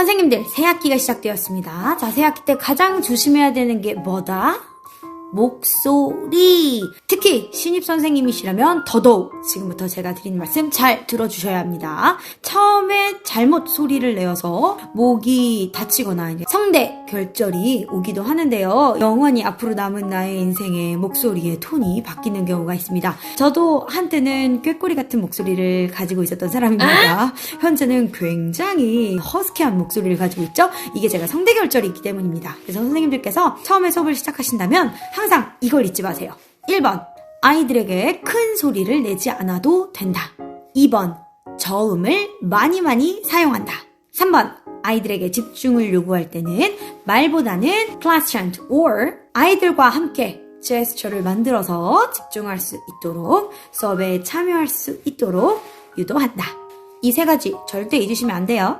선생님들, 새 학기가 시작되었습니다. 자, 새 학기 때 가장 조심해야 되는 게 뭐다? 목소리. 특히 신입 선생님이시라면 더더욱 지금부터 제가 드리는 말씀 잘 들어주셔야 합니다. 처음에 잘못 소리를 내어서 목이 다치거나 성대 결절이 오기도 하는데요. 영원히 앞으로 남은 나의 인생에 목소리의 톤이 바뀌는 경우가 있습니다. 저도 한때는 꾀꼬리 같은 목소리를 가지고 있었던 사람입니다. 현재는 굉장히 허스키한 목소리를 가지고 있죠. 이게 제가 성대 결절이 있기 때문입니다. 그래서 선생님들께서 처음에 수업을 시작하신다면 항상 이걸 잊지 마세요. 1번, 아이들에게 큰 소리를 내지 않아도 된다. 2번, 저음을 많이 많이 사용한다. 3번, 아이들에게 집중을 요구할 때는 말보다는 class chant or 아이들과 함께 제스처를 만들어서 집중할 수 있도록 수업에 참여할 수 있도록 유도한다. 이 세 가지 절대 잊으시면 안 돼요.